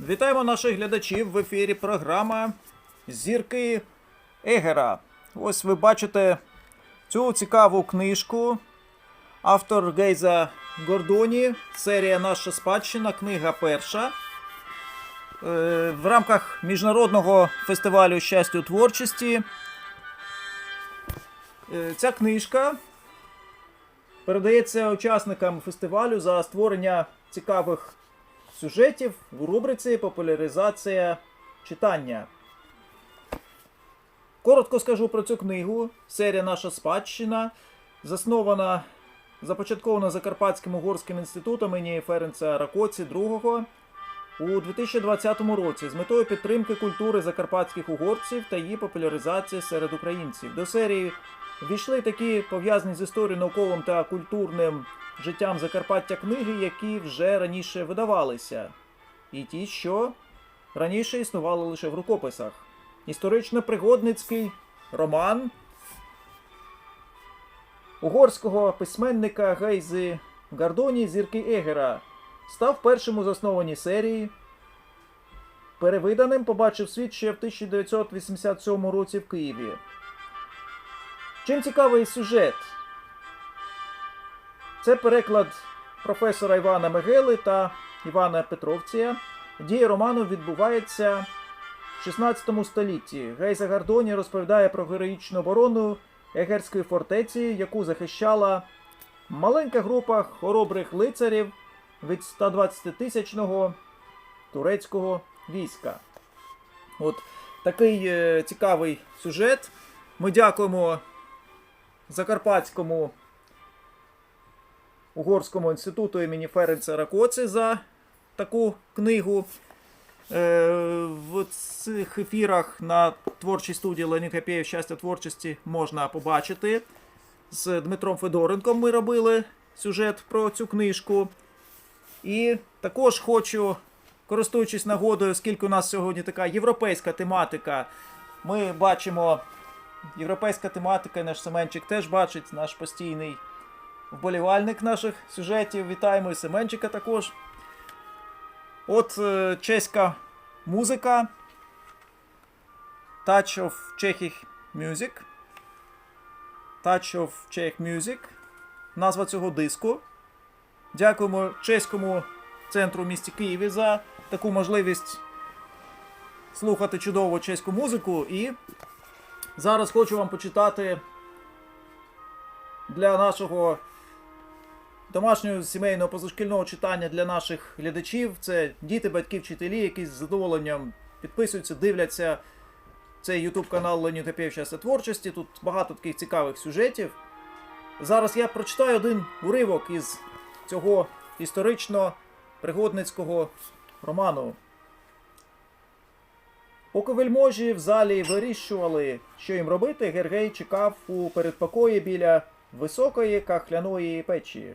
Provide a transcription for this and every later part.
Вітаємо наших глядачів в ефірі програма Зірки Егера. Ось ви бачите цю цікаву книжку. Автор Гейза Гордоні, серія Наша спадщина, книга перша. Е, В рамках міжнародного фестивалю щастя у творчості. Е, Ця книжка передається учасникам фестивалю за створення цікавих сюжетів в рубриці Популяризація читання. Коротко скажу про цю книгу. Серія Наша спадщина заснована, започаткована Закарпатським угорським інститутом імені Ференца Ракоці II у 2020 році з метою підтримки культури закарпатських угорців та її популяризації серед українців. До серії ввійшли такі пов'язані з історією науковим та культурним життям Закарпаття книги, які вже раніше видавалися, і ті, що раніше існували лише в рукописах. Історично-пригодницький роман угорського письменника Гейзи Гардоні Зірки Егера став першим у заснованій серії. Перевиданим побачив світ ще в 1987 році в Києві. Чим цікавий сюжет? Це переклад професора Івана Мегели та Івана Петровція. Дія роману відбувається в 16 столітті. Гейза Гардоні розповідає про героїчну оборону Егерської фортеці, яку захищала маленька група хоробрих лицарів від 120-тисячного турецького війська. От такий е, цікавий сюжет. Ми дякуємо Закарпатському Угорському інституту імені Ференца Ракоці за таку книгу. Е, В цих ефірах на творчій студії Леонід Гапєєв щастя творчості можна побачити. З Дмитром Федоренком ми робили сюжет про цю книжку. І також хочу, користуючись нагодою, оскільки у нас сьогодні така європейська тематика, ми бачимо європейська тематика, наш Семенчик теж бачить, наш постійний вболівальник наших сюжетів. Вітаємо і Семенчика також. От е, чеська музика. Touch of Czech Music. Touch of Czech Music. Назва цього диску. Дякуємо чеському центру в місті Києві за таку можливість слухати чудову чеську музику. І зараз хочу вам почитати для нашого домашнього сімейного позашкільного читання для наших глядачів. Це діти, батьки, вчителі, які з задоволенням підписуються, дивляться цей YouTube канал Леонід Гапєєв творчості. Тут багато таких цікавих сюжетів. Зараз я прочитаю один уривок із цього історично-пригодницького роману. Поки вельможі в залі вирішували, що їм робити, Гергей чекав у передпокої біля високої кахляної печі.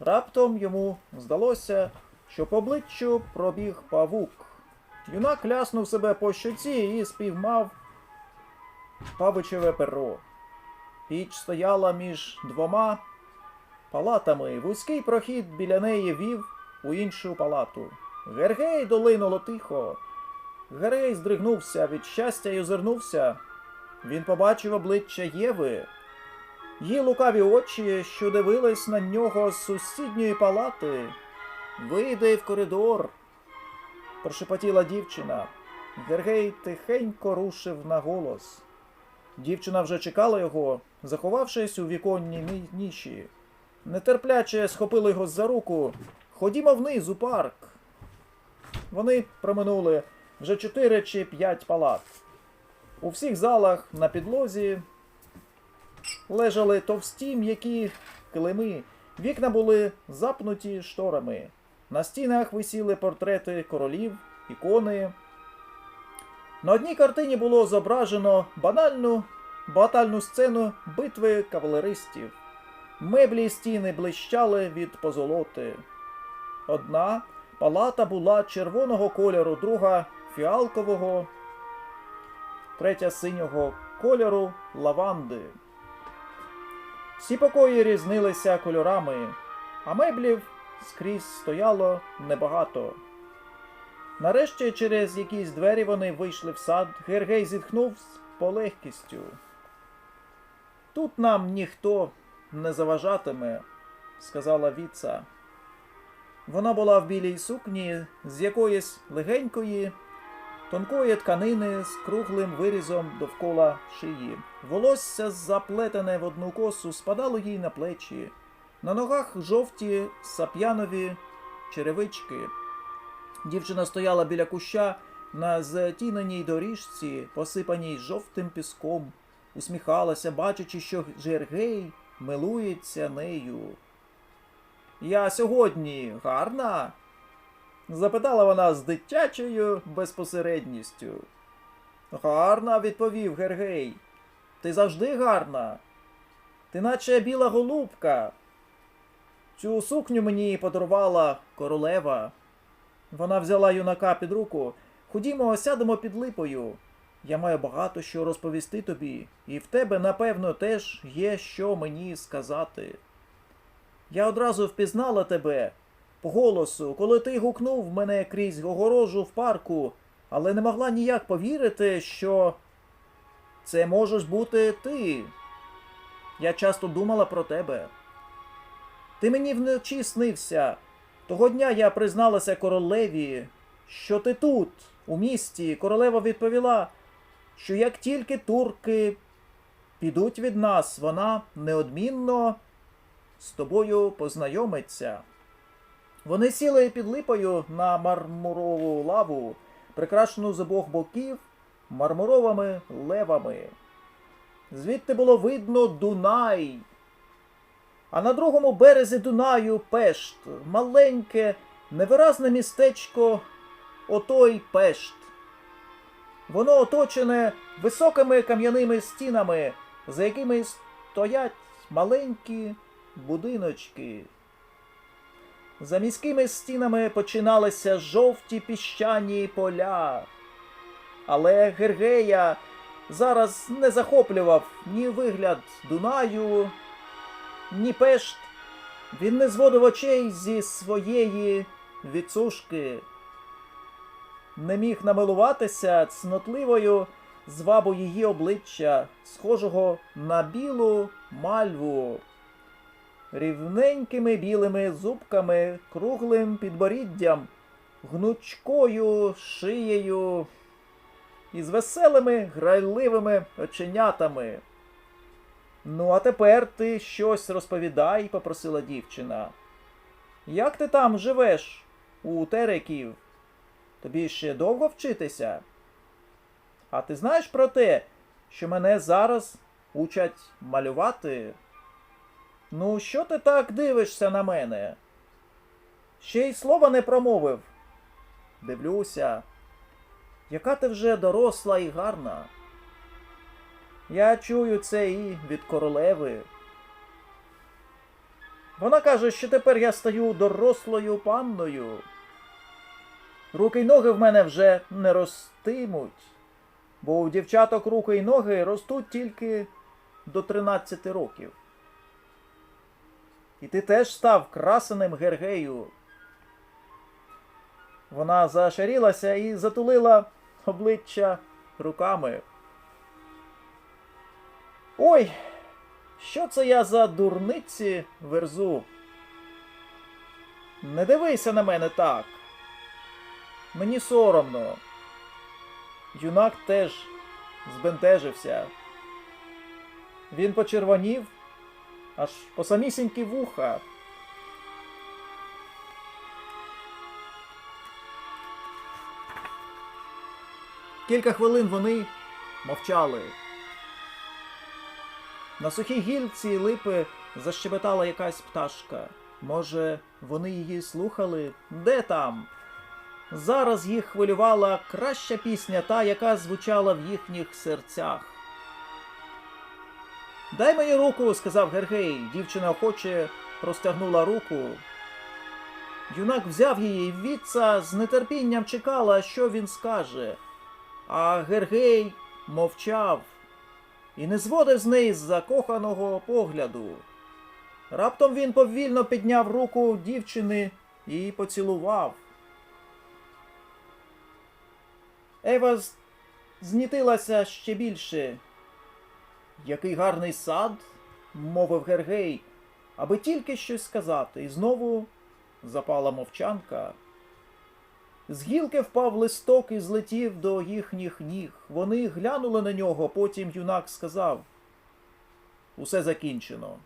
Раптом йому здалося, що по обличчю пробіг павук. Юнак ляснув себе по щоці і співмав павичеве перо. Піч стояла між двома палатами. Вузький прохід біля неї вів у іншу палату. Гергей долинуло тихо. Гергей здригнувся від щастя і озирнувся. Він побачив обличчя Єви. Її лукаві очі, що дивились на нього з сусідньої палати. Вийди в коридор, прошепотіла дівчина. Гергей тихенько рушив на голос. Дівчина вже чекала його, заховавшись у віконній ніші. Нетерпляче схопила його за руку. Ходімо вниз у парк. Вони проминули вже чотири чи п'ять палат. У всіх залах на підлозі лежали товсті м'які килими, вікна були запнуті шторами. На стінах висіли портрети королів, ікони. На одній картині було зображено банальну батальну сцену битви кавалеристів. Меблі стіни блищали від позолоти. Одна палата була червоного кольору, друга фіалкового, третя синього кольору лаванди. Всі покої різнилися кольорами, а меблів скрізь стояло небагато. Нарешті через якісь двері вони вийшли в сад. Гергей зітхнув з полегкістю. Тут нам ніхто не заважатиме, сказала Віца. Вона була в білій сукні з якоїсь легенької, тонкої тканини з круглим вирізом довкола шиї. Волосся, заплетене в одну косу, спадало їй на плечі. На ногах жовті сап'янові черевички. Дівчина стояла біля куща на затіненій доріжці, посипаній жовтим піском, усміхалася, бачачи, що Жергей милується нею. Я сьогодні гарна? Запитала вона з дитячою безпосередністю. Гарна, відповів Гергей. Ти завжди гарна. Ти наче біла голубка. Цю сукню мені подарувала королева. Вона взяла юнака під руку. Ходімо, сядемо під липою. Я маю багато що розповісти тобі, і в тебе, напевно, теж є що мені сказати. Я одразу впізнала тебе голосу, коли ти гукнув мене крізь огорожу в парку, але не могла ніяк повірити, що це можеш бути ти. Я часто думала про тебе. Ти мені вночі снився. Того дня я призналася королеві, що ти тут, у місті. Королева відповіла, що як тільки турки підуть від нас, вона неодмінно з тобою познайомиться. Вони сіли під липою на мармурову лаву, прикрашену з обох боків мармуровими левами. Звідти було видно Дунай. А на другому березі Дунаю Пешт, маленьке, невиразне містечко, отой Пешт. Воно оточене високими кам'яними стінами, за якими стоять маленькі будиночки. За міськими стінами починалися жовті піщані поля. Але Гергея зараз не захоплював ні вигляд Дунаю, ні пешт. Він не зводив очей зі своєї відсушки. Не міг намилуватися цнотливою звабу її обличчя, схожого на білу мальву рівненькими білими зубками, круглим підборіддям, гнучкою шиєю і з веселими грайливими оченятами. Ну, а тепер ти щось розповідай, попросила дівчина. Як ти там живеш у тереків? Тобі ще довго вчитися? А ти знаєш про те, що мене зараз учать малювати? Ну, що ти так дивишся на мене? Ще й слова не промовив. Дивлюся, яка ти вже доросла і гарна. Я чую це і від королеви. Вона каже, що тепер я стаю дорослою панною. Руки й ноги в мене вже не ростимуть, бо у дівчаток руки й ноги ростуть тільки до 13 років. І ти теж став красеним Гергею. Вона зашарілася і затулила обличчя руками. Ой, що це я за дурниці верзу? Не дивися на мене так. Мені соромно. Юнак теж збентежився. Він почервонів аж по самісінькі вуха. Кілька хвилин вони мовчали. На сухій гільці липи защебетала якась пташка. Може, вони її слухали? Де там? Зараз їх хвилювала краща пісня, та, яка звучала в їхніх серцях. Дай мені руку, сказав Гергей. Дівчина охоче простягнула руку. Юнак взяв її, і Віца з нетерпінням чекала, що він скаже. А Гергей мовчав і не зводив з неї з закоханого погляду. Раптом він повільно підняв руку дівчини і поцілував. Ева знітилася ще більше. Який гарний сад, мовив Гергей, аби тільки щось сказати, і знову запала мовчанка. З гілки впав листок і злетів до їхніх ніг. Вони глянули на нього, потім юнак сказав: Усе закінчено.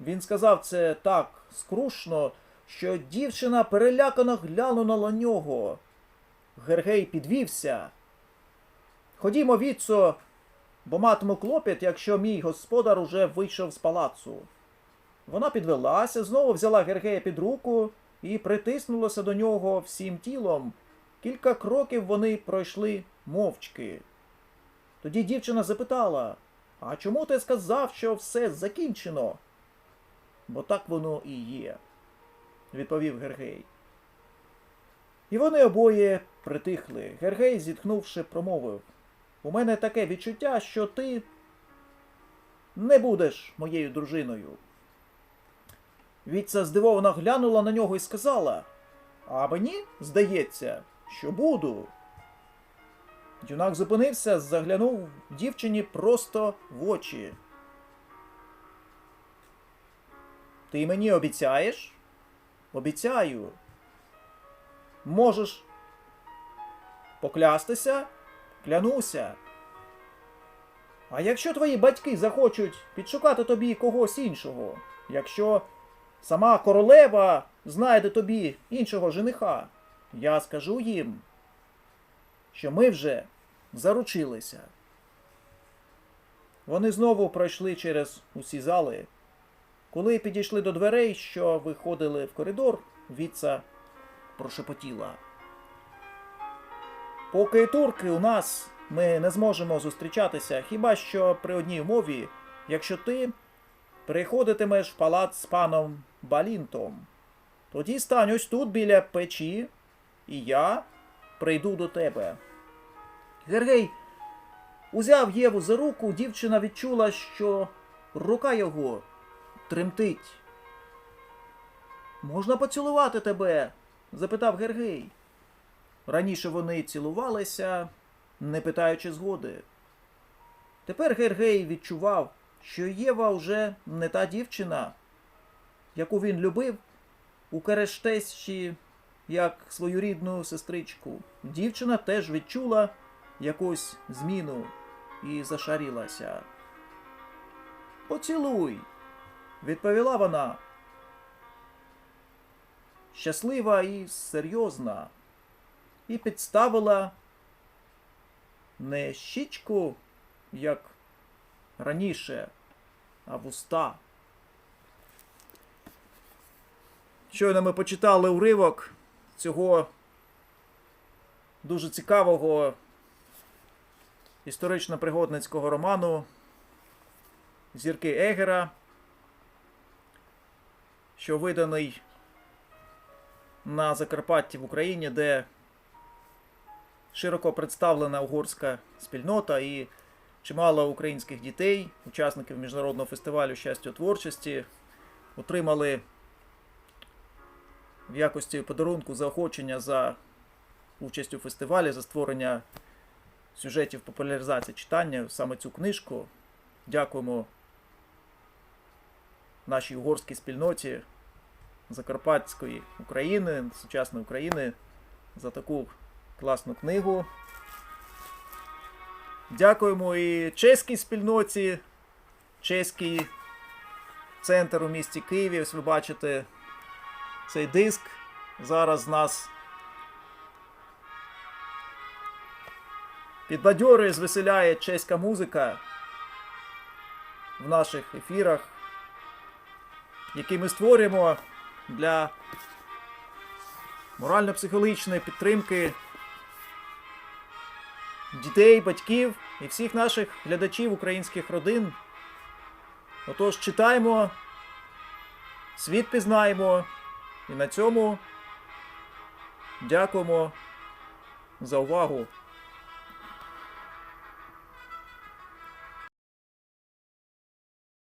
Він сказав це так скрушно, що дівчина перелякано глянула на нього. Гергей підвівся. Ходімо, Віцо, бо матиму клопіт, якщо мій господар уже вийшов з палацу. Вона підвелася, знову взяла Гергея під руку і притиснулася до нього всім тілом. Кілька кроків вони пройшли мовчки. Тоді дівчина запитала: А чому ти сказав, що все закінчено? Бо так воно і є, відповів Гергей. І вони обоє притихли. Гергей, зітхнувши, промовив: У мене таке відчуття, що ти не будеш моєю дружиною. Віця здивовано глянула на нього і сказала: А мені здається, що буду. Юнак зупинився, заглянув дівчині просто в очі. Ти мені обіцяєш? Обіцяю. Можеш поклястися? Клянуся. А якщо твої батьки захочуть підшукати тобі когось іншого, якщо сама королева знайде тобі іншого жениха, я скажу їм, що ми вже заручилися. Вони знову пройшли через усі зали. Коли підійшли до дверей, що виходили в коридор, Віца прошепотіла. Поки турки у нас ми не зможемо зустрічатися, хіба що при одній умові, якщо ти приходитимеш в палац з паном Балінтом. Тоді стань тут біля печі, і я прийду до тебе. Гергей узяв Єву за руку, дівчина відчула, що рука його тремтить. Можна поцілувати тебе? запитав Гергей. Раніше вони цілувалися, не питаючи згоди. Тепер Гергей відчував, що Єва вже не та дівчина, яку він любив у Керештещі як свою рідну сестричку. Дівчина теж відчула якусь зміну і зашарілася. Поцілуй, відповіла вона. Щаслива і серйозна, і підставила не щічку, як раніше, а вуста. Щойно ми почитали уривок цього дуже цікавого історично-пригодницького роману Зірки Егера, що виданий на Закарпатті в Україні, де широко представлена угорська спільнота і чимало українських дітей, учасників міжнародного фестивалю щастя творчості, отримали в якості подарунку заохочення за участь у фестивалі, за створення сюжетів популяризації читання, саме цю книжку. Дякуємо нашій угорській спільноті Закарпатської України, сучасної України за таку класну книгу. Дякуємо і чеській спільноті, чеський центр у місті Києві. Ось ви бачите цей диск. Зараз нас підбадьорює, звеселяє чеська музика в наших ефірах, які ми створюємо для морально-психологічної підтримки дітей, батьків і всіх наших глядачів українських родин. Отож, читаємо, світ пізнаємо і на цьому дякуємо за увагу.